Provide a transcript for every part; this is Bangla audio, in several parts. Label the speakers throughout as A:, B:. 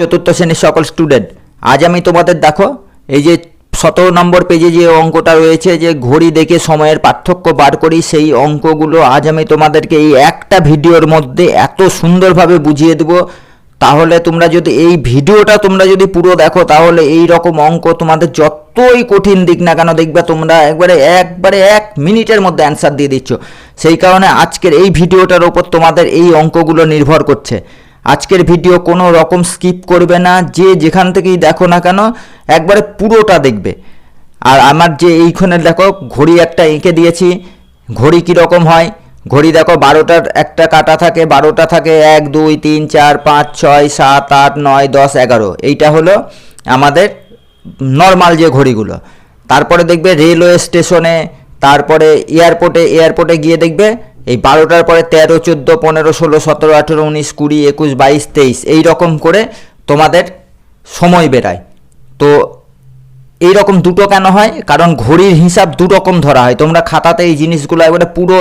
A: চতুর্থ শ্রেণীর সকল স্টুডেন্ট আজ আমি তোমাদের দেখো এই যে সতেরো নম্বর পেজে যে অঙ্কটা রয়েছে যে ঘড়ি দেখে সময়ের পার্থক্য বার করি সেই অঙ্কগুলো আজ আমি তোমাদেরকে এই একটা ভিডিওর মধ্যে এত সুন্দরভাবে বুঝিয়ে দেবো তাহলে তোমরা যদি এই ভিডিওটা তোমরা যদি পুরো দেখো তাহলে এই রকম অঙ্ক তোমাদের যতই কঠিন দিক না কেন দেখবে তোমরা একবারে একবারে এক মিনিটের মধ্যে অ্যান্সার দিয়ে দিচ্ছ সেই কারণে আজকের এই ভিডিওটার ওপর তোমাদের এই অঙ্কগুলো নির্ভর করছে আজকের ভিডিও কোনো রকম স্কিপ করবে না যে যেখান থেকেই দেখো না কেন একবারে পুরোটা দেখবে আর আমার যে এইখানে দেখো ঘড়ি একটা এঁকে দিয়েছি ঘড়ি কীরকম হয় ঘড়ি দেখো বারোটার একটা কাটা থাকে বারোটা থাকে এক দুই তিন চার পাঁচ ছয় সাত আট নয় দশ এগারো এইটা হলো আমাদের নর্মাল যে ঘড়িগুলো তারপরে দেখবে রেলওয়ে স্টেশনে তারপরে এয়ারপোর্টে এয়ারপোর্টে গিয়ে দেখবে এই বারোটার পরে তেরো চোদ্দো পনেরো ষোলো সতেরো আঠেরো উনিশ কুড়ি একুশ বাইশ তেইশ এই রকম করে তোমাদের সময় বেড়ায় তো এই রকম দুটো কেন হয় কারণ ঘড়ির হিসাব দু রকম ধরা হয় তোমরা খাতাতে এই জিনিসগুলো একবারে পুরো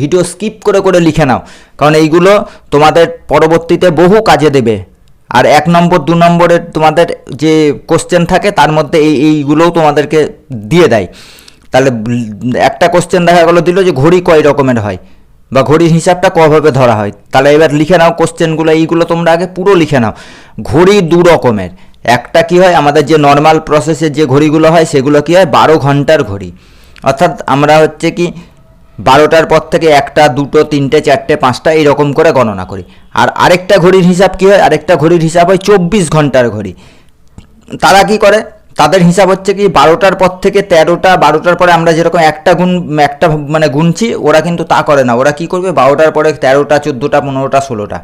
A: ভিডিও স্কিপ করে করে লিখে নাও কারণ এইগুলো তোমাদের পরবর্তীতে বহু কাজে দেবে আর এক নম্বর দু নম্বরের তোমাদের যে কোশ্চেন থাকে তার মধ্যে এই এইগুলোও তোমাদেরকে দিয়ে দেয় তাহলে একটা কোশ্চেন দেখা গেলো দিল যে ঘড়ি কয় রকমের হয় বা ঘড়ির হিসাবটা কভাবে ধরা হয় তাহলে এবার লিখে নাও কোশ্চেনগুলো এইগুলো তোমরা আগে পুরো লিখে নাও ঘড়ি দু রকমের একটা কি হয় আমাদের যে নর্মাল প্রসেসে যে ঘড়িগুলো হয় সেগুলো কি হয় বারো ঘন্টার ঘড়ি অর্থাৎ আমরা হচ্ছে কি বারোটার পর থেকে একটা দুটো তিনটে চারটে পাঁচটা এরকম করে গণনা করি আর আরেকটা ঘড়ির হিসাব কী হয় আরেকটা ঘড়ির হিসাব হয় চব্বিশ ঘন্টার ঘড়ি তারা কি করে তাদের হিসাব হচ্ছে কি বারোটার পর থেকে তেরোটা বারোটার পরে আমরা যেরকম একটা গুণ একটা মানে গুনছি ওরা কিন্তু তা করে না ওরা কি করবে বারোটার পরে তেরোটা চোদ্দোটা পনেরোটা ষোলোটা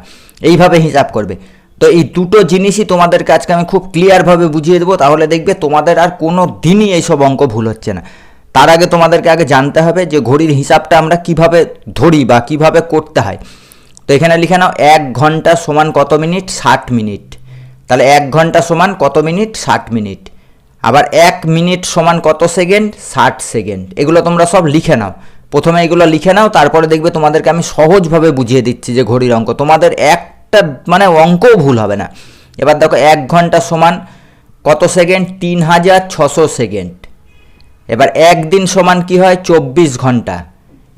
A: এইভাবে হিসাব করবে তো এই দুটো জিনিসই তোমাদেরকে আজকে আমি খুব ক্লিয়ারভাবে বুঝিয়ে দেবো তাহলে দেখবে তোমাদের আর কোনো দিনই এইসব অঙ্ক ভুল হচ্ছে না তার আগে তোমাদেরকে আগে জানতে হবে যে ঘড়ির হিসাবটা আমরা কিভাবে ধরি বা কিভাবে করতে হয় তো এখানে লিখে নাও এক ঘন্টা সমান কত মিনিট ষাট মিনিট তাহলে এক ঘন্টা সমান কত মিনিট ষাট মিনিট আবার এক মিনিট সমান কত সেকেন্ড ষাট সেকেন্ড এগুলো তোমরা সব লিখে নাও প্রথমে এগুলো লিখে নাও তারপরে দেখবে তোমাদেরকে আমি সহজভাবে বুঝিয়ে দিচ্ছি যে ঘড়ির অঙ্ক তোমাদের একটা মানে অঙ্কও ভুল হবে না এবার দেখো এক ঘন্টা সমান কত সেকেন্ড তিন হাজার ছশো সেকেন্ড এবার একদিন সমান কি হয় চব্বিশ ঘন্টা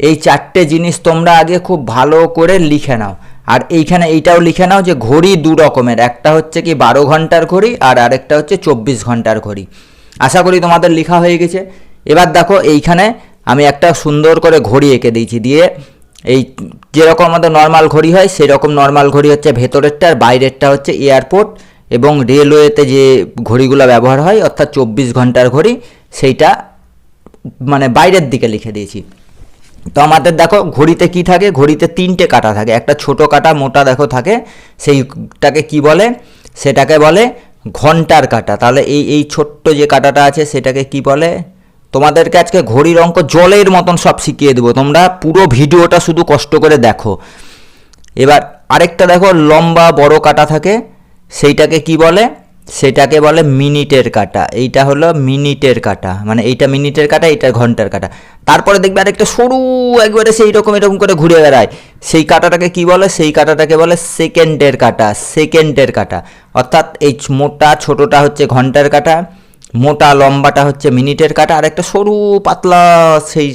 A: এই চারটে জিনিস তোমরা আগে খুব ভালো করে লিখে নাও আর এইখানে এইটাও লিখে নাও যে ঘড়ি দু রকমের একটা হচ্ছে কি বারো ঘন্টার ঘড়ি আর আরেকটা হচ্ছে চব্বিশ ঘন্টার ঘড়ি আশা করি তোমাদের লেখা হয়ে গেছে এবার দেখো এইখানে আমি একটা সুন্দর করে ঘড়ি এঁকে দিয়েছি দিয়ে এই যেরকম আমাদের নর্মাল ঘড়ি হয় সেরকম নর্মাল ঘড়ি হচ্ছে ভেতরেরটা আর বাইরেরটা হচ্ছে এয়ারপোর্ট এবং রেলওয়েতে যে ঘড়িগুলো ব্যবহার হয় অর্থাৎ চব্বিশ ঘন্টার ঘড়ি সেইটা মানে বাইরের দিকে লিখে দিয়েছি তো আমাদের দেখো ঘড়িতে কি থাকে ঘড়িতে তিনটে কাটা থাকে একটা ছোট কাটা মোটা দেখো থাকে সেইটাকে কি বলে সেটাকে বলে ঘন্টার কাটা তাহলে এই এই ছোট্ট যে কাটাটা আছে সেটাকে কি বলে তোমাদেরকে আজকে ঘড়ির অঙ্ক জলের মতন সব শিখিয়ে দেবো তোমরা পুরো ভিডিওটা শুধু কষ্ট করে দেখো এবার আরেকটা দেখো লম্বা বড় কাটা থাকে সেইটাকে কি বলে সেটাকে বলে মিনিটের কাটা এইটা হলো মিনিটের কাটা মানে এইটা মিনিটের কাটা এইটা ঘন্টার কাটা তারপরে দেখবে আরেকটা সরু একবারে সেই রকম এরকম করে ঘুরে বেড়ায় সেই কাটাটাকে কি বলে সেই কাটাটাকে বলে সেকেন্ডের কাটা সেকেন্ডের কাটা অর্থাৎ এই মোটা ছোটোটা হচ্ছে ঘন্টার কাটা মোটা লম্বাটা হচ্ছে মিনিটের কাটা আর একটা সরু পাতলা সেই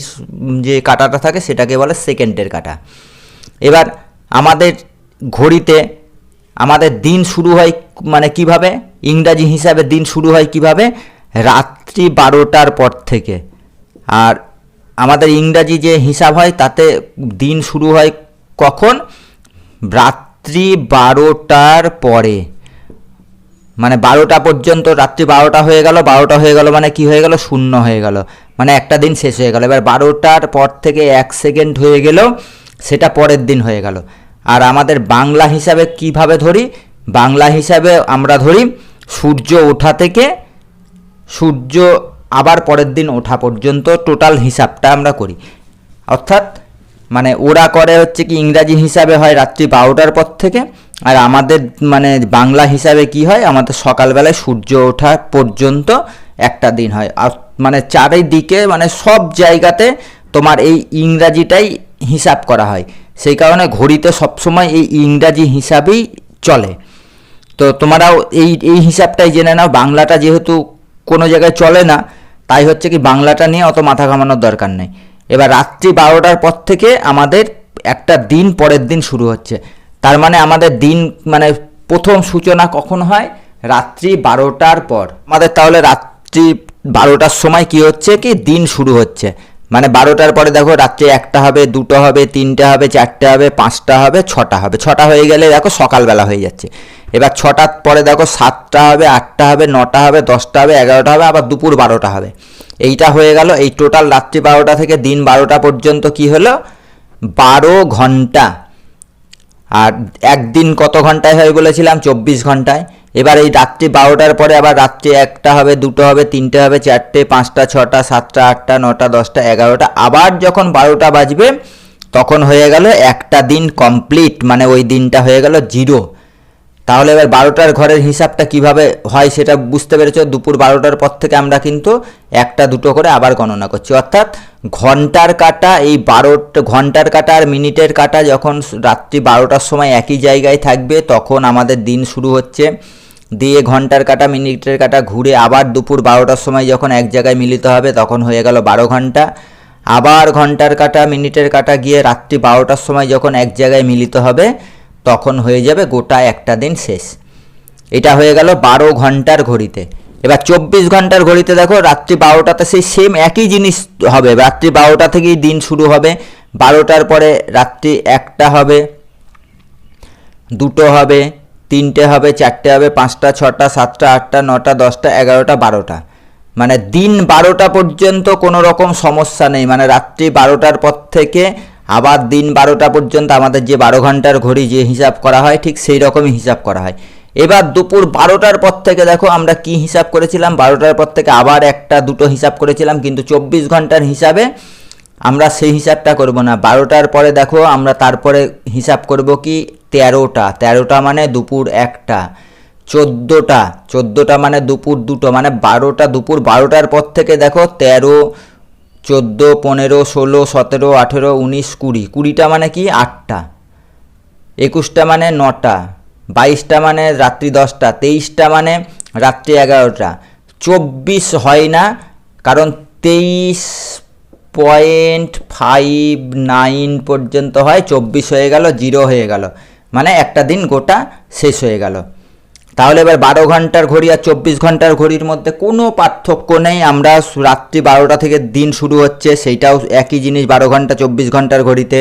A: যে কাটাটা থাকে সেটাকে বলে সেকেন্ডের কাটা এবার আমাদের ঘড়িতে আমাদের দিন শুরু হয় মানে কিভাবে ইংরাজি হিসাবে দিন শুরু হয় কিভাবে রাত্রি বারোটার পর থেকে আর আমাদের ইংরাজি যে হিসাব হয় তাতে দিন শুরু হয় কখন রাত্রি বারোটার পরে মানে বারোটা পর্যন্ত রাত্রি বারোটা হয়ে গেল বারোটা হয়ে গেল মানে কি হয়ে গেল শূন্য হয়ে গেল মানে একটা দিন শেষ হয়ে গেল এবার বারোটার পর থেকে এক সেকেন্ড হয়ে গেল সেটা পরের দিন হয়ে গেল আর আমাদের বাংলা হিসাবে কিভাবে ধরি বাংলা হিসাবে আমরা ধরি সূর্য ওঠা থেকে সূর্য আবার পরের দিন ওঠা পর্যন্ত টোটাল হিসাবটা আমরা করি অর্থাৎ মানে ওরা করে হচ্ছে কি ইংরাজি হিসাবে হয় রাত্রি বারোটার পর থেকে আর আমাদের মানে বাংলা হিসাবে কি হয় আমাদের সকালবেলায় সূর্য ওঠা পর্যন্ত একটা দিন হয় আর মানে চারিদিকে মানে সব জায়গাতে তোমার এই ইংরাজিটাই হিসাব করা হয় সেই কারণে ঘড়িতে সবসময় এই ইংরাজি হিসাবেই চলে তো তোমরাও এই এই হিসাবটাই জেনে নাও বাংলাটা যেহেতু কোনো জায়গায় চলে না তাই হচ্ছে কি বাংলাটা নিয়ে অত মাথা ঘামানোর দরকার নেই এবার রাত্রি বারোটার পর থেকে আমাদের একটা দিন পরের দিন শুরু হচ্ছে তার মানে আমাদের দিন মানে প্রথম সূচনা কখন হয় রাত্রি বারোটার পর আমাদের তাহলে রাত্রি বারোটার সময় কি হচ্ছে কি দিন শুরু হচ্ছে মানে বারোটার পরে দেখো রাত্রে একটা হবে দুটো হবে তিনটে হবে চারটে হবে পাঁচটা হবে ছটা হবে ছটা হয়ে গেলে দেখো সকালবেলা হয়ে যাচ্ছে এবার ছটার পরে দেখো সাতটা হবে আটটা হবে নটা হবে দশটা হবে এগারোটা হবে আবার দুপুর বারোটা হবে এইটা হয়ে গেল এই টোটাল রাত্রি বারোটা থেকে দিন বারোটা পর্যন্ত কি হলো বারো ঘন্টা আর একদিন কত ঘন্টায় হয় বলেছিলাম চব্বিশ ঘন্টায় এবার এই রাত্রি বারোটার পরে আবার রাত্রি একটা হবে দুটো হবে তিনটে হবে চারটে পাঁচটা ছটা সাতটা আটটা নটা দশটা এগারোটা আবার যখন বারোটা বাজবে তখন হয়ে গেল একটা দিন কমপ্লিট মানে ওই দিনটা হয়ে গেল জিরো তাহলে এবার বারোটার ঘরের হিসাবটা কিভাবে হয় সেটা বুঝতে পেরেছ দুপুর বারোটার পর থেকে আমরা কিন্তু একটা দুটো করে আবার গণনা করছি অর্থাৎ ঘন্টার কাটা এই বারো ঘন্টার কাটা আর মিনিটের কাটা যখন রাত্রি বারোটার সময় একই জায়গায় থাকবে তখন আমাদের দিন শুরু হচ্ছে দিয়ে ঘন্টার কাটা মিনিটের কাটা ঘুরে আবার দুপুর বারোটার সময় যখন এক জায়গায় মিলিত হবে তখন হয়ে গেল বারো ঘন্টা আবার ঘন্টার কাটা মিনিটের কাটা গিয়ে রাত্রি বারোটার সময় যখন এক জায়গায় মিলিত হবে তখন হয়ে যাবে গোটা একটা দিন শেষ এটা হয়ে গেল বারো ঘন্টার ঘড়িতে এবার চব্বিশ ঘন্টার ঘড়িতে দেখো রাত্রি বারোটাতে সেই সেম একই জিনিস হবে রাত্রি বারোটা থেকেই দিন শুরু হবে বারোটার পরে রাত্রি একটা হবে দুটো হবে তিনটে হবে চারটে হবে পাঁচটা ছটা সাতটা আটটা নটা দশটা এগারোটা বারোটা মানে দিন বারোটা পর্যন্ত কোনো রকম সমস্যা নেই মানে রাত্রি বারোটার পর থেকে আবার দিন বারোটা পর্যন্ত আমাদের যে বারো ঘন্টার ঘড়ি যে হিসাব করা হয় ঠিক সেই রকমই হিসাব করা হয় এবার দুপুর বারোটার পর থেকে দেখো আমরা কি হিসাব করেছিলাম বারোটার পর থেকে আবার একটা দুটো হিসাব করেছিলাম কিন্তু চব্বিশ ঘন্টার হিসাবে আমরা সেই হিসাবটা করব না বারোটার পরে দেখো আমরা তারপরে হিসাব করব কি তেরোটা তেরোটা মানে দুপুর একটা চোদ্দোটা চোদ্দোটা মানে দুপুর দুটো মানে বারোটা দুপুর বারোটার পর থেকে দেখো তেরো চোদ্দো পনেরো ষোলো সতেরো আঠেরো উনিশ কুড়ি কুড়িটা মানে কি আটটা একুশটা মানে নটা বাইশটা মানে রাত্রি দশটা তেইশটা মানে রাত্রি এগারোটা চব্বিশ হয় না কারণ তেইশ পয়েন্ট ফাইভ নাইন পর্যন্ত হয় চব্বিশ হয়ে গেল জিরো হয়ে গেল মানে একটা দিন গোটা শেষ হয়ে গেল তাহলে এবার বারো ঘন্টার ঘড়ি আর চব্বিশ ঘন্টার ঘড়ির মধ্যে কোনো পার্থক্য নেই আমরা রাত্রি বারোটা থেকে দিন শুরু হচ্ছে সেইটাও একই জিনিস বারো ঘন্টা চব্বিশ ঘন্টার ঘড়িতে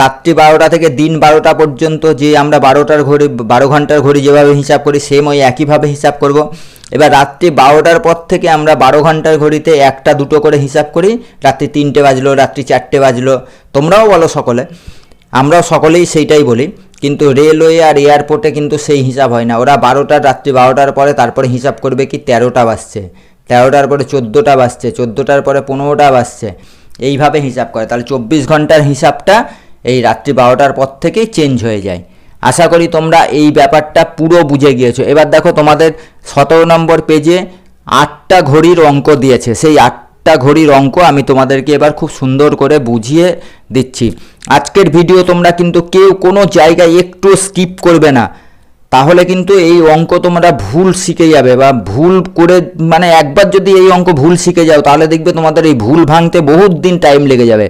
A: রাত্রি বারোটা থেকে দিন বারোটা পর্যন্ত যে আমরা বারোটার ঘড়ি বারো ঘন্টার ঘড়ি যেভাবে হিসাব করি সেম ওই একইভাবে হিসাব করব এবার রাত্রি বারোটার পর থেকে আমরা বারো ঘন্টার ঘড়িতে একটা দুটো করে হিসাব করি রাত্রি তিনটে বাজলো রাত্রি চারটে বাজলো তোমরাও বলো সকলে আমরাও সকলেই সেইটাই বলি কিন্তু রেলওয়ে আর এয়ারপোর্টে কিন্তু সেই হিসাব হয় না ওরা বারোটা রাত্রি বারোটার পরে তারপরে হিসাব করবে কি তেরোটা বাজছে তেরোটার পরে চোদ্দোটা বাজছে চোদ্দোটার পরে পনেরোটা বাজছে এইভাবে হিসাব করে তাহলে চব্বিশ ঘন্টার হিসাবটা এই রাত্রি বারোটার পর থেকেই চেঞ্জ হয়ে যায় আশা করি তোমরা এই ব্যাপারটা পুরো বুঝে গিয়েছো এবার দেখো তোমাদের সতেরো নম্বর পেজে আটটা ঘড়ির অঙ্ক দিয়েছে সেই আট একটা ঘড়ির অঙ্ক আমি তোমাদেরকে এবার খুব সুন্দর করে বুঝিয়ে দিচ্ছি আজকের ভিডিও তোমরা কিন্তু কেউ কোনো জায়গায় একটু স্কিপ করবে না তাহলে কিন্তু এই অঙ্ক তোমরা ভুল শিখে যাবে বা ভুল করে মানে একবার যদি এই অঙ্ক ভুল শিখে যাও তাহলে দেখবে তোমাদের এই ভুল ভাঙতে বহুত দিন টাইম লেগে যাবে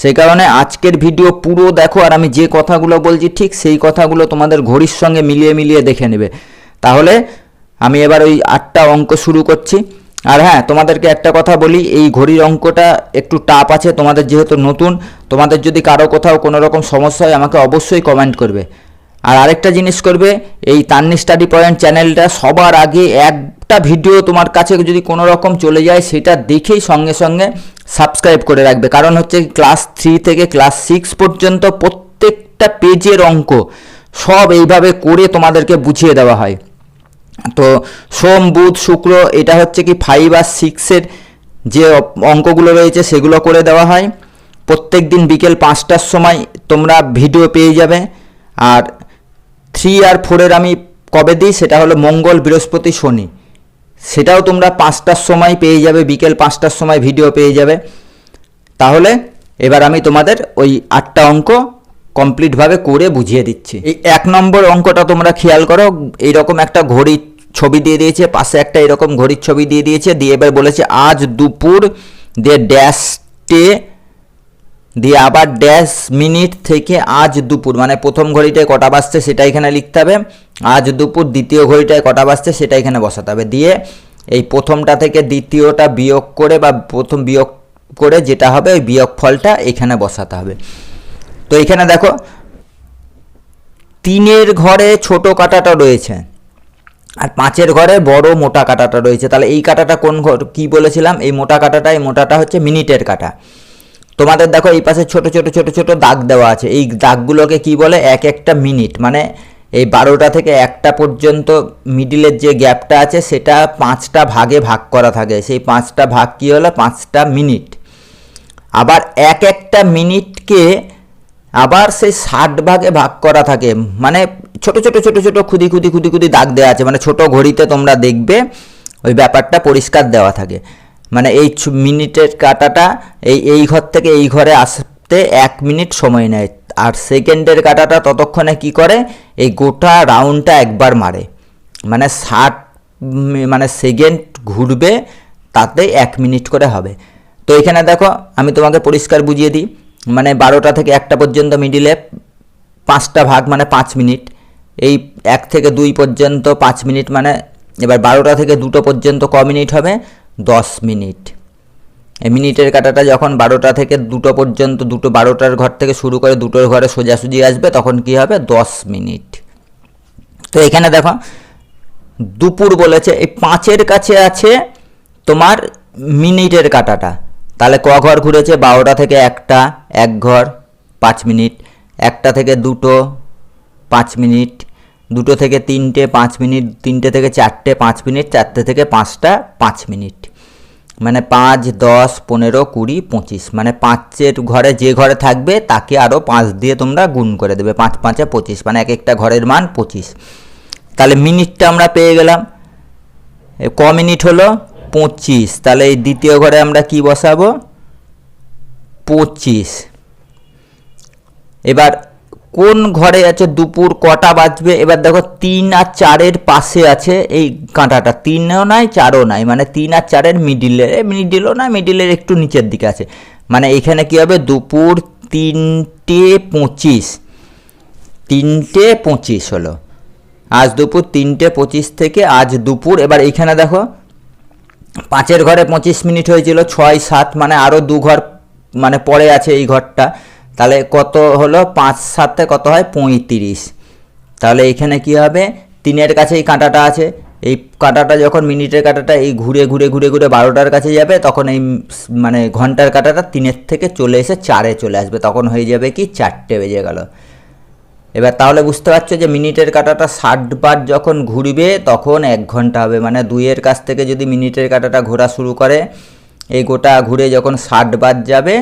A: সেই কারণে আজকের ভিডিও পুরো দেখো আর আমি যে কথাগুলো বলছি ঠিক সেই কথাগুলো তোমাদের ঘড়ির সঙ্গে মিলিয়ে মিলিয়ে দেখে নেবে তাহলে আমি এবার ওই আটটা অঙ্ক শুরু করছি আর হ্যাঁ তোমাদেরকে একটা কথা বলি এই ঘড়ির অঙ্কটা একটু টাপ আছে তোমাদের যেহেতু নতুন তোমাদের যদি কারো কোথাও কোনো রকম সমস্যা হয় আমাকে অবশ্যই কমেন্ট করবে আর আরেকটা জিনিস করবে এই তান্নি স্টাডি পয়েন্ট চ্যানেলটা সবার আগে একটা ভিডিও তোমার কাছে যদি কোনো রকম চলে যায় সেটা দেখেই সঙ্গে সঙ্গে সাবস্ক্রাইব করে রাখবে কারণ হচ্ছে ক্লাস থ্রি থেকে ক্লাস সিক্স পর্যন্ত প্রত্যেকটা পেজের অঙ্ক সব এইভাবে করে তোমাদেরকে বুঝিয়ে দেওয়া হয় তো সোম বুধ শুক্র এটা হচ্ছে কি ফাইভ আর সিক্সের যে অঙ্কগুলো রয়েছে সেগুলো করে দেওয়া হয় প্রত্যেক দিন বিকেল পাঁচটার সময় তোমরা ভিডিও পেয়ে যাবে আর থ্রি আর ফোরের আমি কবে দিই সেটা হলো মঙ্গল বৃহস্পতি শনি সেটাও তোমরা পাঁচটার সময় পেয়ে যাবে বিকেল পাঁচটার সময় ভিডিও পেয়ে যাবে তাহলে এবার আমি তোমাদের ওই আটটা অঙ্ক কমপ্লিটভাবে করে বুঝিয়ে দিচ্ছি এই এক নম্বর অঙ্কটা তোমরা খেয়াল করো এইরকম একটা ঘড়ির ছবি দিয়ে দিয়েছে পাশে একটা এরকম ঘড়ির ছবি দিয়ে দিয়েছে দিয়ে এবার বলেছে আজ দুপুর দিয়ে ড্যাশটে দিয়ে আবার ড্যাশ মিনিট থেকে আজ দুপুর মানে প্রথম ঘড়িটায় কটা বাজছে সেটা এখানে লিখতে হবে আজ দুপুর দ্বিতীয় ঘড়িটায় কটা বাজছে সেটা এখানে বসাতে হবে দিয়ে এই প্রথমটা থেকে দ্বিতীয়টা বিয়োগ করে বা প্রথম বিয়োগ করে যেটা হবে ওই বিয়োগ ফলটা এখানে বসাতে হবে তো এখানে দেখো তিনের ঘরে ছোট কাটাটা রয়েছে আর পাঁচের ঘরে বড় মোটা কাটাটা রয়েছে তাহলে এই কাটাটা কোন ঘর কী বলেছিলাম এই মোটা কাটাটা এই মোটাটা হচ্ছে মিনিটের কাটা তোমাদের দেখো এই পাশে ছোট ছোট ছোট ছোট দাগ দেওয়া আছে এই দাগগুলোকে কি বলে এক একটা মিনিট মানে এই বারোটা থেকে একটা পর্যন্ত মিডিলের যে গ্যাপটা আছে সেটা পাঁচটা ভাগে ভাগ করা থাকে সেই পাঁচটা ভাগ কী হলো পাঁচটা মিনিট আবার এক একটা মিনিটকে আবার সেই ষাট ভাগে ভাগ করা থাকে মানে ছোট ছোট ছোট ছোট খুদি খুদি খুদি খুদি দাগ দেওয়া আছে মানে ছোট ঘড়িতে তোমরা দেখবে ওই ব্যাপারটা পরিষ্কার দেওয়া থাকে মানে এই মিনিটের কাটাটা এই এই ঘর থেকে এই ঘরে আসতে এক মিনিট সময় নেয় আর সেকেন্ডের কাটাটা ততক্ষণে কি করে এই গোটা রাউন্ডটা একবার মারে মানে ষাট মানে সেকেন্ড ঘুরবে তাতে এক মিনিট করে হবে তো এখানে দেখো আমি তোমাকে পরিষ্কার বুঝিয়ে দিই মানে বারোটা থেকে একটা পর্যন্ত মিডিলে পাঁচটা ভাগ মানে পাঁচ মিনিট এই এক থেকে দুই পর্যন্ত পাঁচ মিনিট মানে এবার বারোটা থেকে দুটো পর্যন্ত ক মিনিট হবে দশ মিনিট মিনিটের কাটাটা যখন বারোটা থেকে দুটো পর্যন্ত দুটো বারোটার ঘর থেকে শুরু করে দুটোর ঘরে সোজাসুজি আসবে তখন কি হবে দশ মিনিট তো এখানে দেখো দুপুর বলেছে এই পাঁচের কাছে আছে তোমার মিনিটের কাটাটা তাহলে ক ঘর ঘুরেছে বারোটা থেকে একটা এক ঘর পাঁচ মিনিট একটা থেকে দুটো পাঁচ মিনিট দুটো থেকে তিনটে পাঁচ মিনিট তিনটে থেকে চারটে পাঁচ মিনিট চারটে থেকে পাঁচটা পাঁচ মিনিট মানে পাঁচ দশ পনেরো কুড়ি পঁচিশ মানে পাঁচের ঘরে যে ঘরে থাকবে তাকে আরও পাঁচ দিয়ে তোমরা গুণ করে দেবে পাঁচ পাঁচে পঁচিশ মানে এক একটা ঘরের মান পঁচিশ তাহলে মিনিটটা আমরা পেয়ে গেলাম ক মিনিট হলো পঁচিশ তাহলে এই দ্বিতীয় ঘরে আমরা কি বসাবো পঁচিশ এবার কোন ঘরে আছে দুপুর কটা বাজবে এবার দেখো তিন আর চারের পাশে আছে এই কাঁটাটা তিনও নাই চারও নাই মানে তিন আর চারের মিডিলে মিডিলও না মিডিলের একটু নিচের দিকে আছে মানে এখানে কী হবে দুপুর তিনটে পঁচিশ তিনটে পঁচিশ হলো আজ দুপুর তিনটে পঁচিশ থেকে আজ দুপুর এবার এখানে দেখো পাঁচের ঘরে পঁচিশ মিনিট হয়েছিল ছয় সাত মানে আরও দু ঘর মানে পরে আছে এই ঘরটা তাহলে কত হলো পাঁচ সাতে কত হয় পঁয়ত্রিশ তাহলে এখানে কি হবে তিনের কাছে এই কাঁটাটা আছে এই কাঁটাটা যখন মিনিটের কাঁটাটা এই ঘুরে ঘুরে ঘুরে ঘুরে বারোটার কাছে যাবে তখন এই মানে ঘন্টার কাঁটাটা তিনের থেকে চলে এসে চারে চলে আসবে তখন হয়ে যাবে কি চারটে বেজে গেল এবার তাহলে বুঝতে পারছো যে মিনিটের কাঁটাটা ষাট বার যখন ঘুরবে তখন এক ঘন্টা হবে মানে দুইয়ের কাছ থেকে যদি মিনিটের কাঁটাটা ঘোরা শুরু করে এই গোটা ঘুরে যখন ষাট বার যাবে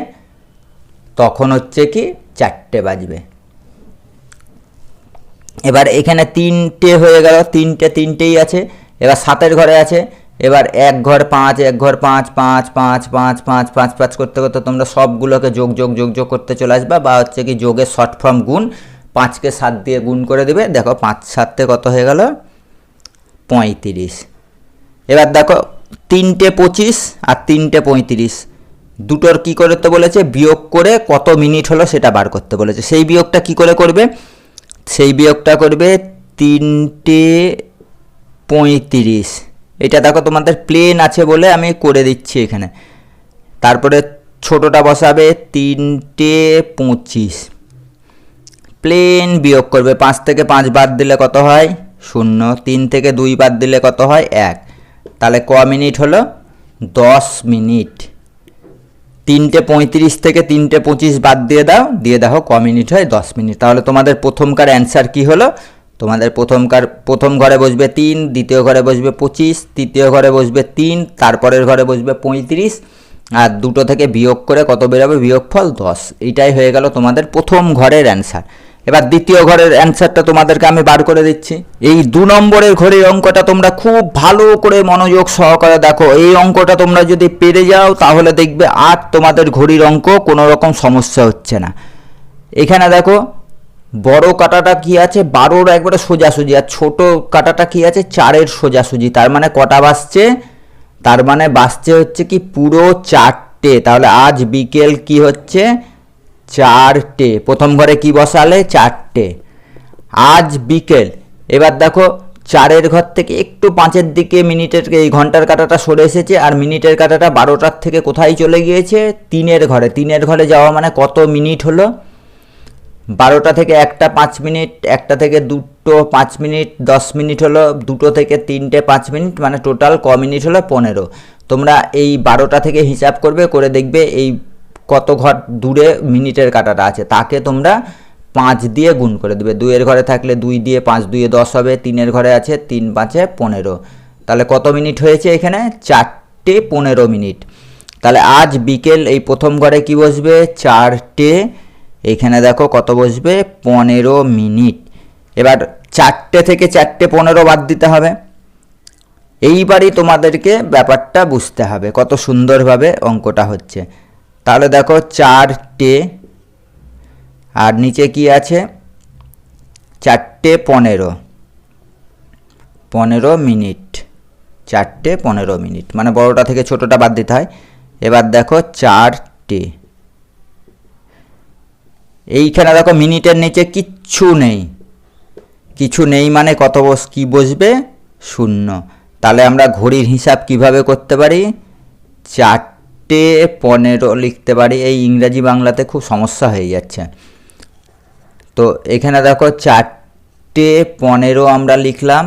A: তখন হচ্ছে কি চারটে বাজবে এবার এখানে তিনটে হয়ে গেল তিনটে তিনটেই আছে এবার সাতের ঘরে আছে এবার এক ঘর পাঁচ এক ঘর পাঁচ পাঁচ পাঁচ পাঁচ পাঁচ পাঁচ পাঁচ করতে করতে তোমরা সবগুলোকে যোগ যোগ যোগ যোগ করতে চলে আসবে বা হচ্ছে কি যোগের শর্ট ফর্ম গুণ পাঁচকে সাত দিয়ে গুণ করে দেবে দেখো পাঁচ সাততে কত হয়ে গেল পঁয়ত্রিশ এবার দেখো তিনটে পঁচিশ আর তিনটে পঁয়ত্রিশ দুটোর কি করতে বলেছে বিয়োগ করে কত মিনিট হলো সেটা বার করতে বলেছে সেই বিয়োগটা কি করে করবে সেই বিয়োগটা করবে তিনটে পঁয়ত্রিশ এটা দেখো তোমাদের প্লেন আছে বলে আমি করে দিচ্ছি এখানে তারপরে ছোটোটা বসাবে তিনটে পঁচিশ প্লেন বিয়োগ করবে পাঁচ থেকে পাঁচ বাদ দিলে কত হয় শূন্য তিন থেকে দুই বাদ দিলে কত হয় এক তাহলে ক মিনিট হলো দশ মিনিট তিনটে পঁয়ত্রিশ থেকে তিনটে পঁচিশ বাদ দিয়ে দাও দিয়ে দাও ক মিনিট হয় দশ মিনিট তাহলে তোমাদের প্রথমকার অ্যান্সার কি হলো তোমাদের প্রথমকার প্রথম ঘরে বসবে তিন দ্বিতীয় ঘরে বসবে পঁচিশ তৃতীয় ঘরে বসবে তিন তারপরের ঘরে বসবে পঁয়ত্রিশ আর দুটো থেকে বিয়োগ করে কত বেরোবে বিয়োগফল দশ এইটাই হয়ে গেল তোমাদের প্রথম ঘরের অ্যান্সার এবার দ্বিতীয় ঘরের অ্যান্সারটা তোমাদেরকে আমি বার করে দিচ্ছি এই দু নম্বরের ঘরের অঙ্কটা তোমরা খুব ভালো করে মনোযোগ সহকারে দেখো এই অঙ্কটা তোমরা যদি পেরে যাও তাহলে দেখবে আর তোমাদের ঘড়ির অঙ্ক কোনো রকম সমস্যা হচ্ছে না এখানে দেখো বড় কাটাটা কি আছে বারোর একবারে সোজাসুজি আর ছোট কাটাটা কি আছে চারের সোজাসুজি তার মানে কটা বাসছে তার মানে বাসছে হচ্ছে কি পুরো চারটে তাহলে আজ বিকেল কি হচ্ছে চারটে প্রথম ঘরে কি বসালে চারটে আজ বিকেল এবার দেখো চারের ঘর থেকে একটু পাঁচের দিকে মিনিটের এই ঘন্টার কাটাটা সরে এসেছে আর মিনিটের কাটাটা বারোটার থেকে কোথায় চলে গিয়েছে তিনের ঘরে তিনের ঘরে যাওয়া মানে কত মিনিট হলো বারোটা থেকে একটা পাঁচ মিনিট একটা থেকে দুটো পাঁচ মিনিট দশ মিনিট হলো দুটো থেকে তিনটে পাঁচ মিনিট মানে টোটাল ক মিনিট হলো পনেরো তোমরা এই বারোটা থেকে হিসাব করবে করে দেখবে এই কত ঘর দূরে মিনিটের কাটাটা আছে তাকে তোমরা পাঁচ দিয়ে গুণ করে দেবে দুইয়ের ঘরে থাকলে দুই দিয়ে পাঁচ দুইয়ে দশ হবে তিনের ঘরে আছে তিন পাঁচে পনেরো তাহলে কত মিনিট হয়েছে এখানে চারটে পনেরো মিনিট তাহলে আজ বিকেল এই প্রথম ঘরে কি বসবে চারটে এখানে দেখো কত বসবে পনেরো মিনিট এবার চারটে থেকে চারটে পনেরো বাদ দিতে হবে এইবারই তোমাদেরকে ব্যাপারটা বুঝতে হবে কত সুন্দরভাবে অঙ্কটা হচ্ছে তাহলে দেখো চারটে আর নিচে কি আছে চারটে পনেরো পনেরো মিনিট চারটে পনেরো মিনিট মানে বড়টা থেকে ছোটটা বাদ দিতে হয় এবার দেখো চারটে এইখানে দেখো মিনিটের নিচে কিচ্ছু নেই কিছু নেই মানে কত বস কী বসবে শূন্য তাহলে আমরা ঘড়ির হিসাব কিভাবে করতে পারি চারটে টে পনেরো লিখতে পারি এই ইংরাজি বাংলাতে খুব সমস্যা হয়ে যাচ্ছে তো এখানে দেখো চারটে পনেরো আমরা লিখলাম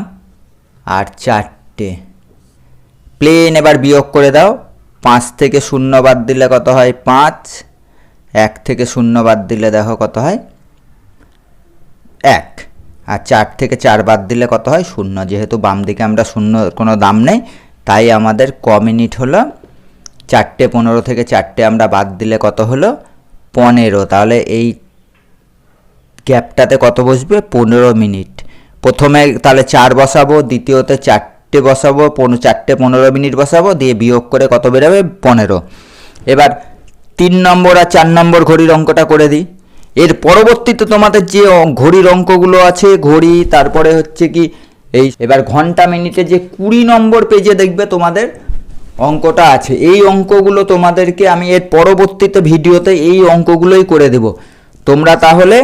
A: আর চারটে প্লেন এবার বিয়োগ করে দাও পাঁচ থেকে শূন্য বাদ দিলে কত হয় পাঁচ এক থেকে শূন্য বাদ দিলে দেখো কত হয় এক আর চার থেকে চার বাদ দিলে কত হয় শূন্য যেহেতু বাম দিকে আমরা শূন্য কোনো দাম নেই তাই আমাদের ক মিনিট হলো চারটে পনেরো থেকে চারটে আমরা বাদ দিলে কত হলো পনেরো তাহলে এই গ্যাপটাতে কত বসবে পনেরো মিনিট প্রথমে তাহলে চার বসাবো দ্বিতীয়তে চারটে বসাবো পনেরো চারটে পনেরো মিনিট বসাবো দিয়ে বিয়োগ করে কত বেরোবে পনেরো এবার তিন নম্বর আর চার নম্বর ঘড়ির অঙ্কটা করে দিই এর পরবর্তীতে তোমাদের যে ঘড়ির অঙ্কগুলো আছে ঘড়ি তারপরে হচ্ছে কি এই এবার ঘন্টা মিনিটে যে কুড়ি নম্বর পেজে দেখবে তোমাদের অঙ্কটা আছে এই অঙ্কগুলো তোমাদেরকে আমি এর পরবর্তীতে ভিডিওতে এই অঙ্কগুলোই করে দেব তোমরা তাহলে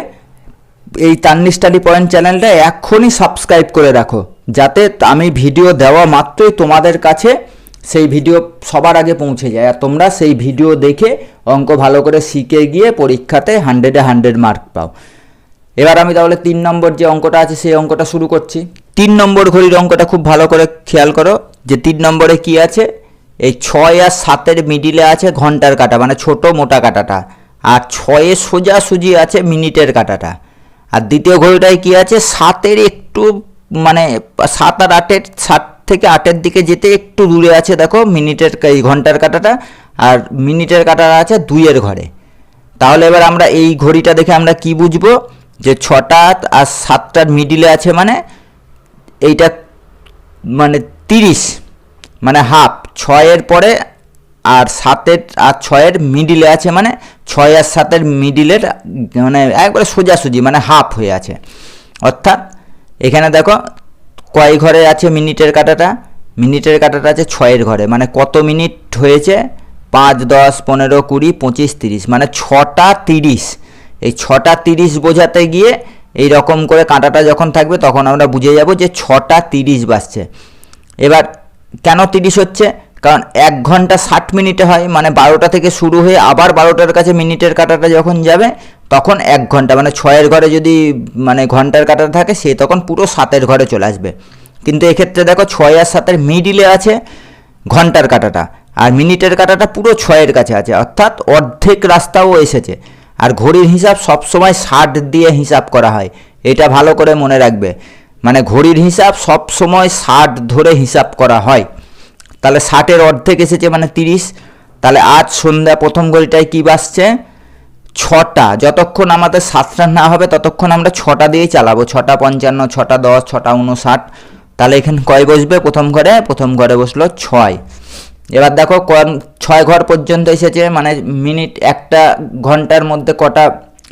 A: এই তান্নি স্টাডি পয়েন্ট চ্যানেলটা এক্ষুনি সাবস্ক্রাইব করে রাখো যাতে আমি ভিডিও দেওয়া মাত্রই তোমাদের কাছে সেই ভিডিও সবার আগে পৌঁছে যায় আর তোমরা সেই ভিডিও দেখে অঙ্ক ভালো করে শিখে গিয়ে পরীক্ষাতে হান্ড্রেডে হান্ড্রেড মার্ক পাও এবার আমি তাহলে তিন নম্বর যে অঙ্কটা আছে সেই অঙ্কটা শুরু করছি তিন নম্বর ঘড়ির অঙ্কটা খুব ভালো করে খেয়াল করো যে তিন নম্বরে কি আছে এই ছয় আর সাতের মিডিলে আছে ঘন্টার কাটা মানে ছোট মোটা কাটাটা আর ছয়ে সোজাসুজি আছে মিনিটের কাটাটা আর দ্বিতীয় ঘড়িটায় কি আছে সাতের একটু মানে সাত আর আটের সাত থেকে আটের দিকে যেতে একটু দূরে আছে দেখো মিনিটের এই ঘন্টার কাটাটা আর মিনিটের কাটাটা আছে দুইয়ের ঘরে তাহলে এবার আমরা এই ঘড়িটা দেখে আমরা কি বুঝবো যে ছটা আর সাতটার মিডিলে আছে মানে এইটা মানে তিরিশ মানে হাফ ছয়ের পরে আর সাতের আর ছয়ের মিডিলে আছে মানে ছয় আর সাতের মিডিলের মানে একবারে সোজাসুজি মানে হাফ হয়ে আছে অর্থাৎ এখানে দেখো কয় ঘরে আছে মিনিটের কাটাটা মিনিটের কাটাটা আছে ছয়ের ঘরে মানে কত মিনিট হয়েছে পাঁচ দশ পনেরো কুড়ি পঁচিশ তিরিশ মানে ছটা তিরিশ এই ছটা তিরিশ বোঝাতে গিয়ে এই রকম করে কাঁটাটা যখন থাকবে তখন আমরা বুঝে যাব যে ছটা তিরিশ বাজছে এবার কেন তিরিশ হচ্ছে কারণ এক ঘন্টা ষাট মিনিটে হয় মানে বারোটা থেকে শুরু হয়ে আবার বারোটার কাছে মিনিটের কাটাটা যখন যাবে তখন এক ঘন্টা মানে ছয়ের ঘরে যদি মানে ঘন্টার কাটা থাকে সে তখন পুরো সাতের ঘরে চলে আসবে কিন্তু এক্ষেত্রে দেখো ছয় আর সাতের মিডিলে আছে ঘন্টার কাটাটা আর মিনিটের কাটাটা পুরো ছয়ের কাছে আছে অর্থাৎ অর্ধেক রাস্তাও এসেছে আর ঘড়ির হিসাব সবসময় ষাট দিয়ে হিসাব করা হয় এটা ভালো করে মনে রাখবে মানে ঘড়ির হিসাব সব সময় ষাট ধরে হিসাব করা হয় তাহলে ষাটের অর্ধেক এসেছে মানে তিরিশ তাহলে আজ সন্ধ্যা প্রথম ঘড়িটায় কী বাসছে ছটা যতক্ষণ আমাদের সাতটা না হবে ততক্ষণ আমরা ছটা দিয়েই চালাবো ছটা পঞ্চান্ন ছটা দশ ছটা উনষাট তাহলে এখানে কয় বসবে প্রথম ঘরে প্রথম ঘরে বসলো ছয় এবার দেখো ছয় ঘর পর্যন্ত এসেছে মানে মিনিট একটা ঘন্টার মধ্যে কটা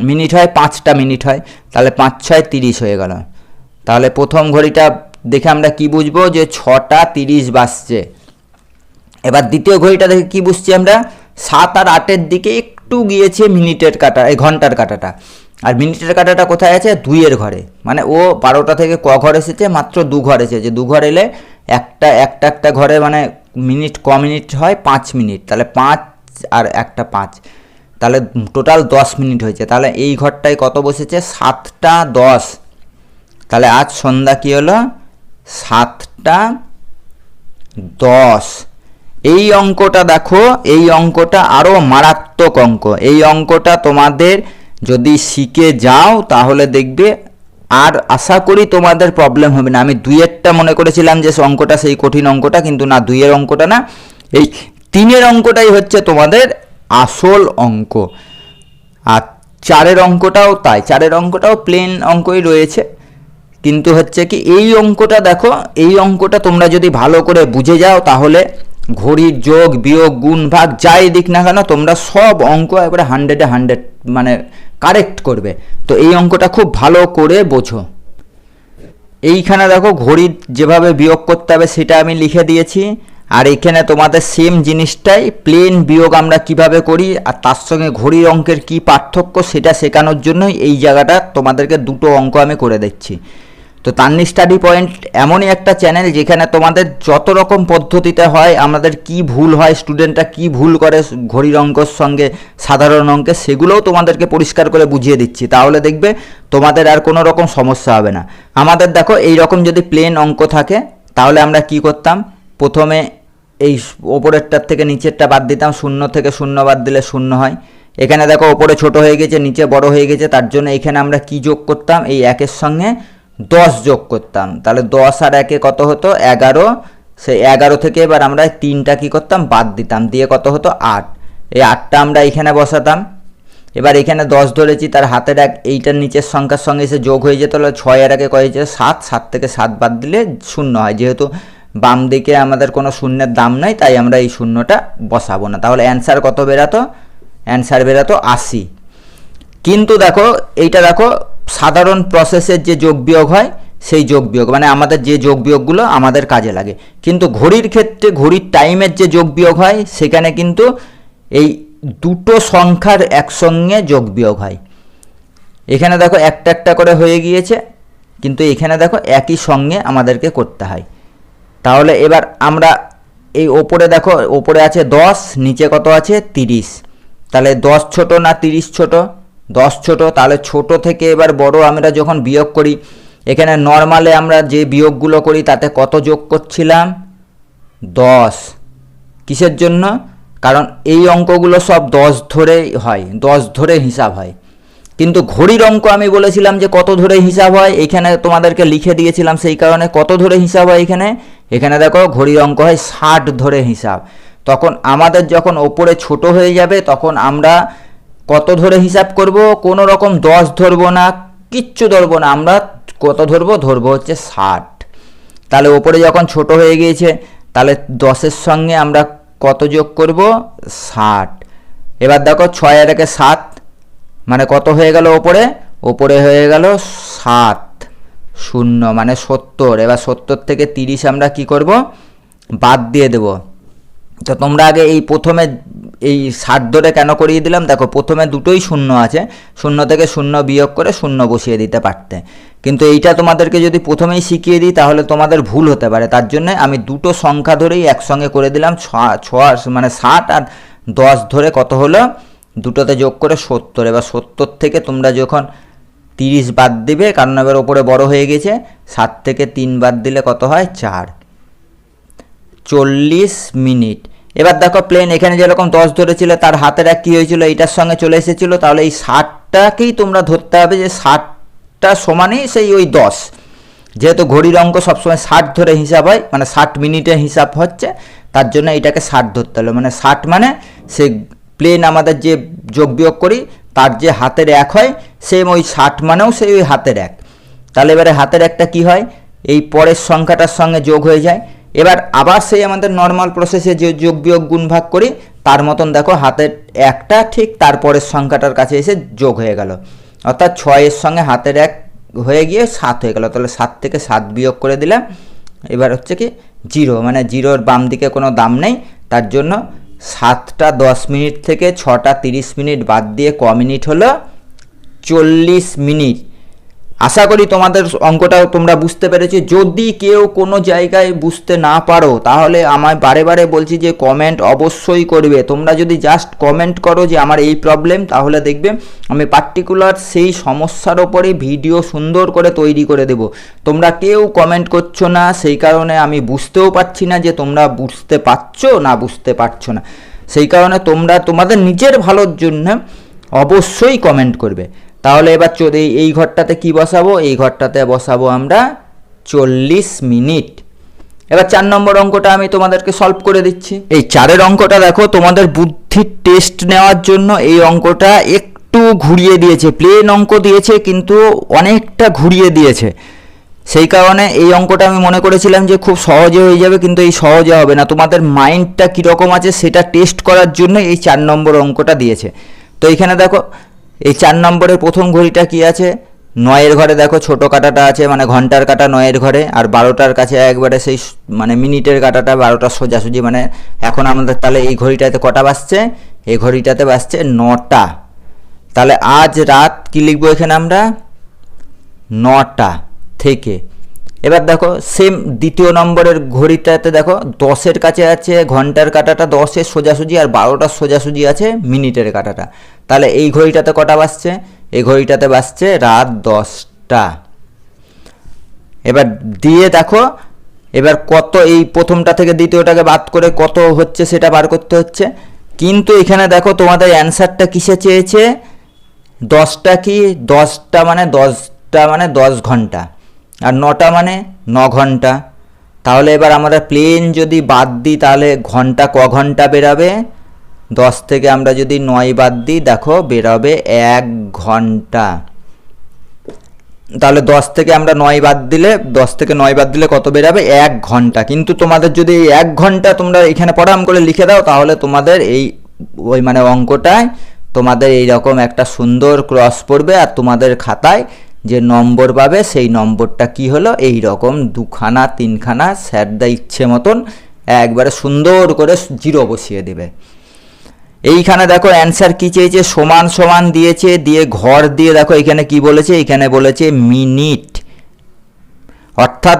A: মিনিট হয় পাঁচটা মিনিট হয় তাহলে পাঁচ ছয় তিরিশ হয়ে গেল তাহলে প্রথম ঘড়িটা দেখে আমরা কি বুঝবো যে ছটা তিরিশ বাজছে এবার দ্বিতীয় ঘড়িটা দেখে কি বুঝছি আমরা সাত আর আটের দিকে একটু গিয়েছে মিনিটের কাটা এই ঘন্টার কাটাটা আর মিনিটের কাটাটা কোথায় আছে দুইয়ের ঘরে মানে ও বারোটা থেকে ক ঘর এসেছে মাত্র দু ঘর এসেছে দু ঘর এলে একটা একটা একটা ঘরে মানে মিনিট ক মিনিট হয় পাঁচ মিনিট তাহলে পাঁচ আর একটা পাঁচ তাহলে টোটাল দশ মিনিট হয়েছে তাহলে এই ঘরটায় কত বসেছে সাতটা দশ তাহলে আজ সন্ধ্যা কী হলো সাতটা দশ এই অঙ্কটা দেখো এই অঙ্কটা আরও মারাত্মক অঙ্ক এই অঙ্কটা তোমাদের যদি শিখে যাও তাহলে দেখবে আর আশা করি তোমাদের প্রবলেম হবে না আমি দুইয়েরটা মনে করেছিলাম যে অঙ্কটা সেই কঠিন অঙ্কটা কিন্তু না দুইয়ের অঙ্কটা না এই তিনের অঙ্কটাই হচ্ছে তোমাদের আসল অঙ্ক আর চারের অঙ্কটাও তাই চারের অঙ্কটাও প্লেন অঙ্কই রয়েছে কিন্তু হচ্ছে কি এই অঙ্কটা দেখো এই অঙ্কটা তোমরা যদি ভালো করে বুঝে যাও তাহলে ঘড়ির যোগ বিয়োগ গুণ ভাগ যাই দিক না কেন তোমরা সব অঙ্ক একবারে হান্ড্রেডে হান্ড্রেড মানে কারেক্ট করবে তো এই অঙ্কটা খুব ভালো করে বোঝো এইখানে দেখো ঘড়ির যেভাবে বিয়োগ করতে হবে সেটা আমি লিখে দিয়েছি আর এখানে তোমাদের সেম জিনিসটাই প্লেন বিয়োগ আমরা কিভাবে করি আর তার সঙ্গে ঘড়ির অঙ্কের কি পার্থক্য সেটা শেখানোর জন্যই এই জায়গাটা তোমাদেরকে দুটো অঙ্ক আমি করে দিচ্ছি তো তান্নি স্টাডি পয়েন্ট এমনই একটা চ্যানেল যেখানে তোমাদের যত রকম পদ্ধতিতে হয় আমাদের কি ভুল হয় স্টুডেন্টরা কি ভুল করে ঘড়ির অঙ্কের সঙ্গে সাধারণ অঙ্কে সেগুলোও তোমাদেরকে পরিষ্কার করে বুঝিয়ে দিচ্ছি তাহলে দেখবে তোমাদের আর কোনো রকম সমস্যা হবে না আমাদের দেখো এই রকম যদি প্লেন অঙ্ক থাকে তাহলে আমরা কি করতাম প্রথমে এই ওপরেরটার থেকে নিচেরটা বাদ দিতাম শূন্য থেকে শূন্য বাদ দিলে শূন্য হয় এখানে দেখো ওপরে ছোট হয়ে গেছে নিচে বড় হয়ে গেছে তার জন্য এখানে আমরা কি যোগ করতাম এই একের সঙ্গে দশ যোগ করতাম তাহলে দশ আর একে কত হতো এগারো সেই এগারো থেকে এবার আমরা তিনটা কি করতাম বাদ দিতাম দিয়ে কত হতো আট এই আটটা আমরা এখানে বসাতাম এবার এখানে দশ ধরেছি তার হাতের এক এইটার নিচের সংখ্যার সঙ্গে এসে যোগ হয়ে যেত তাহলে ছয় আর একে আগে কয়েছে সাত সাত থেকে সাত বাদ দিলে শূন্য হয় যেহেতু বাম দিকে আমাদের কোনো শূন্যের দাম নাই তাই আমরা এই শূন্যটা বসাবো না তাহলে অ্যান্সার কত বেরাতো অ্যান্সার বেরাতো আশি কিন্তু দেখো এইটা দেখো সাধারণ প্রসেসের যে যোগ বিয়োগ হয় সেই যোগ বিয়োগ মানে আমাদের যে যোগ বিয়োগগুলো আমাদের কাজে লাগে কিন্তু ঘড়ির ক্ষেত্রে ঘড়ির টাইমের যে যোগ বিয়োগ হয় সেখানে কিন্তু এই দুটো সংখ্যার একসঙ্গে যোগ বিয়োগ হয় এখানে দেখো একটা একটা করে হয়ে গিয়েছে কিন্তু এখানে দেখো একই সঙ্গে আমাদেরকে করতে হয় তাহলে এবার আমরা এই ওপরে দেখো ওপরে আছে দশ নিচে কত আছে তিরিশ তাহলে দশ ছোট না তিরিশ ছোট দশ ছোট তাহলে ছোট থেকে এবার বড় আমরা যখন বিয়োগ করি এখানে নর্মালে আমরা যে বিয়োগগুলো করি তাতে কত যোগ করছিলাম দশ কিসের জন্য কারণ এই অঙ্কগুলো সব দশ ধরেই হয় দশ ধরে হিসাব হয় কিন্তু ঘড়ির অঙ্ক আমি বলেছিলাম যে কত ধরে হিসাব হয় এখানে তোমাদেরকে লিখে দিয়েছিলাম সেই কারণে কত ধরে হিসাব হয় এখানে এখানে দেখো ঘড়ির অঙ্ক হয় ষাট ধরে হিসাব তখন আমাদের যখন ওপরে ছোট হয়ে যাবে তখন আমরা কত ধরে হিসাব করব কোনো রকম দশ ধরবো না কিচ্ছু ধরবো না আমরা কত ধরবো ধরবো হচ্ছে ষাট তাহলে ওপরে যখন ছোট হয়ে গিয়েছে তাহলে দশের সঙ্গে আমরা কত যোগ করব ষাট এবার দেখো ছয় আর একে সাত মানে কত হয়ে গেল ওপরে ওপরে হয়ে গেল সাত শূন্য মানে সত্তর এবার সত্তর থেকে তিরিশ আমরা কি করব বাদ দিয়ে দেব তো তোমরা আগে এই প্রথমে এই ষাট ধরে কেন করিয়ে দিলাম দেখো প্রথমে দুটোই শূন্য আছে শূন্য থেকে শূন্য বিয়োগ করে শূন্য বসিয়ে দিতে পারতে কিন্তু এইটা তোমাদেরকে যদি প্রথমেই শিখিয়ে দিই তাহলে তোমাদের ভুল হতে পারে তার জন্য আমি দুটো সংখ্যা ধরেই একসঙ্গে করে দিলাম ছ মানে ষাট আর দশ ধরে কত হলো দুটোতে যোগ করে সত্তর এবার সত্তর থেকে তোমরা যখন তিরিশ বাদ দিবে কারণ এবার ওপরে বড় হয়ে গেছে সাত থেকে তিন বাদ দিলে কত হয় চার চল্লিশ মিনিট এবার দেখো প্লেন এখানে যেরকম দশ ধরেছিল তার হাতের এক কী হয়েছিল এটার সঙ্গে চলে এসেছিল তাহলে এই ষাটটাকেই তোমরা ধরতে হবে যে ষাটটা সমানেই সেই ওই দশ যেহেতু ঘড়ির অঙ্ক সবসময় ষাট ধরে হিসাব হয় মানে ষাট মিনিটের হিসাব হচ্ছে তার জন্য এটাকে ষাট ধরতে হলো মানে ষাট মানে সে প্লেন আমাদের যে যোগ বিয়োগ করি তার যে হাতের এক হয় সেম ওই ষাট মানেও সেই ওই হাতের এক তাহলে এবারে হাতের একটা কি হয় এই পরের সংখ্যাটার সঙ্গে যোগ হয়ে যায় এবার আবার সেই আমাদের নর্মাল প্রসেসে যে যোগ বিয়োগ গুণ ভাগ করি তার মতন দেখো হাতের একটা ঠিক তারপরের সংখ্যাটার কাছে এসে যোগ হয়ে গেল অর্থাৎ ছয়ের সঙ্গে হাতের এক হয়ে গিয়ে সাত হয়ে গেল তাহলে সাত থেকে সাত বিয়োগ করে দিলাম এবার হচ্ছে কি জিরো মানে জিরোর বাম দিকে কোনো দাম নেই তার জন্য সাতটা দশ মিনিট থেকে ছটা তিরিশ মিনিট বাদ দিয়ে ক মিনিট হলো চল্লিশ মিনিট আশা করি তোমাদের অঙ্কটাও তোমরা বুঝতে পেরেছো যদি কেউ কোনো জায়গায় বুঝতে না পারো তাহলে আমায় বারে বারে বলছি যে কমেন্ট অবশ্যই করবে তোমরা যদি জাস্ট কমেন্ট করো যে আমার এই প্রবলেম তাহলে দেখবে আমি পার্টিকুলার সেই সমস্যার ওপরে ভিডিও সুন্দর করে তৈরি করে দেব তোমরা কেউ কমেন্ট করছো না সেই কারণে আমি বুঝতেও পারছি না যে তোমরা বুঝতে পারছো না বুঝতে পারছো না সেই কারণে তোমরা তোমাদের নিজের ভালোর জন্য অবশ্যই কমেন্ট করবে তাহলে এবার এই ঘরটাতে কি বসাবো এই ঘরটাতে বসাবো আমরা চল্লিশ মিনিট এবার চার নম্বর অঙ্কটা আমি তোমাদেরকে সলভ করে দিচ্ছি এই চারের অঙ্কটা দেখো তোমাদের বুদ্ধির টেস্ট নেওয়ার জন্য এই অঙ্কটা একটু ঘুরিয়ে দিয়েছে প্লেন অঙ্ক দিয়েছে কিন্তু অনেকটা ঘুরিয়ে দিয়েছে সেই কারণে এই অঙ্কটা আমি মনে করেছিলাম যে খুব সহজে হয়ে যাবে কিন্তু এই সহজে হবে না তোমাদের মাইন্ডটা কীরকম আছে সেটা টেস্ট করার জন্য এই চার নম্বর অঙ্কটা দিয়েছে তো এখানে দেখো এই চার নম্বরের প্রথম ঘড়িটা কি আছে নয়ের ঘরে দেখো ছোট কাটাটা আছে মানে ঘন্টার কাটা নয়ের ঘরে আর বারোটার কাছে একবারে সেই মানে মিনিটের কাটাটা বারোটা সোজাসুজি মানে এখন আমাদের তাহলে এই ঘড়িটাতে কটা বাজছে এই ঘড়িটাতে বাজছে নটা তাহলে আজ রাত কি লিখবো এখানে আমরা নটা থেকে এবার দেখো সেম দ্বিতীয় নম্বরের ঘড়িটাতে দেখো দশের কাছে আছে ঘন্টার কাটাটা দশের সোজাসুজি আর বারোটার সোজাসুজি আছে মিনিটের কাটাটা তাহলে এই ঘড়িটাতে কটা বাসছে এই ঘড়িটাতে বাসছে রাত দশটা এবার দিয়ে দেখো এবার কত এই প্রথমটা থেকে দ্বিতীয়টাকে বাদ করে কত হচ্ছে সেটা বার করতে হচ্ছে কিন্তু এখানে দেখো তোমাদের অ্যান্সারটা কিসে চেয়েছে দশটা কি দশটা মানে দশটা মানে দশ ঘন্টা আর নটা মানে ন ঘন্টা তাহলে এবার আমরা প্লেন যদি বাদ দিই তাহলে ঘন্টা ক ঘন্টা বেরাবে দশ থেকে আমরা যদি নয় বাদ দিই দেখো বেরোবে এক ঘন্টা তাহলে দশ থেকে আমরা নয় বাদ দিলে দশ থেকে নয় বাদ দিলে কত বেরাবে এক ঘন্টা কিন্তু তোমাদের যদি এই এক ঘন্টা তোমরা এখানে পড়াম করে লিখে দাও তাহলে তোমাদের এই ওই মানে অঙ্কটায় তোমাদের এই রকম একটা সুন্দর ক্রস পড়বে আর তোমাদের খাতায় যে নম্বর পাবে সেই নম্বরটা কি হলো এই রকম দুখানা তিনখানা স্যারদা ইচ্ছে মতন একবারে সুন্দর করে জিরো বসিয়ে দেবে এইখানে দেখো অ্যান্সার কি চেয়েছে সমান সমান দিয়েছে দিয়ে ঘর দিয়ে দেখো এখানে কি বলেছে এখানে বলেছে মিনিট অর্থাৎ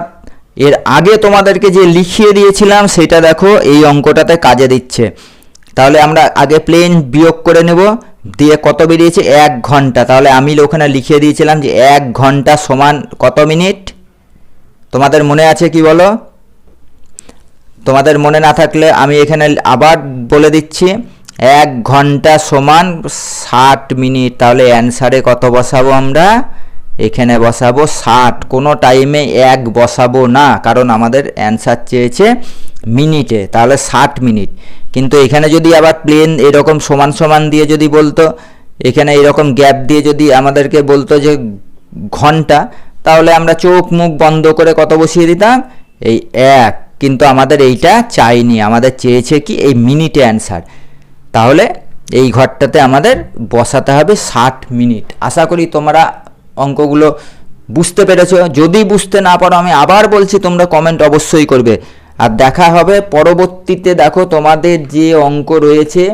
A: এর আগে তোমাদেরকে যে লিখিয়ে দিয়েছিলাম সেটা দেখো এই অঙ্কটাতে কাজে দিচ্ছে তাহলে আমরা আগে প্লেন বিয়োগ করে নেব দিয়ে কত বেরিয়েছে এক ঘন্টা তাহলে আমি ওখানে লিখিয়ে দিয়েছিলাম যে এক ঘন্টা সমান কত মিনিট তোমাদের মনে আছে কি বলো তোমাদের মনে না থাকলে আমি এখানে আবার বলে দিচ্ছি এক ঘন্টা সমান ষাট মিনিট তাহলে অ্যান্সারে কত বসাবো আমরা এখানে বসাবো ষাট কোনো টাইমে এক বসাবো না কারণ আমাদের অ্যান্সার চেয়েছে মিনিটে তাহলে ষাট মিনিট কিন্তু এখানে যদি আবার প্লেন এরকম সমান সমান দিয়ে যদি বলতো এখানে এরকম গ্যাপ দিয়ে যদি আমাদেরকে বলতো যে ঘন্টা তাহলে আমরা চোখ মুখ বন্ধ করে কত বসিয়ে দিতাম এই এক কিন্তু আমাদের এইটা চাইনি আমাদের চেয়েছে কি এই মিনিটে অ্যান্সার তাহলে এই ঘরটাতে আমাদের বসাতে হবে ষাট মিনিট আশা করি তোমরা অঙ্কগুলো বুঝতে পেরেছ যদি বুঝতে না পারো আমি আবার বলছি তোমরা কমেন্ট অবশ্যই করবে আর দেখা হবে পরবর্তীতে দেখো তোমাদের যে অঙ্ক রয়েছে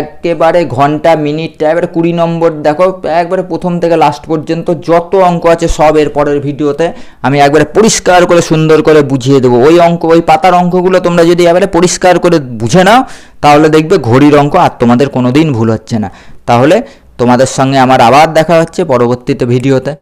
A: একেবারে ঘন্টা মিনিট একবারে কুড়ি নম্বর দেখো একবারে প্রথম থেকে লাস্ট পর্যন্ত যত অঙ্ক আছে সব এর পরের ভিডিওতে আমি একবারে পরিষ্কার করে সুন্দর করে বুঝিয়ে দেবো ওই অঙ্ক ওই পাতার অঙ্কগুলো তোমরা যদি একবারে পরিষ্কার করে বুঝে নাও তাহলে দেখবে ঘড়ির অঙ্ক আর তোমাদের কোনো দিন ভুল হচ্ছে না তাহলে তোমাদের সঙ্গে আমার আবার দেখা হচ্ছে পরবর্তীতে ভিডিওতে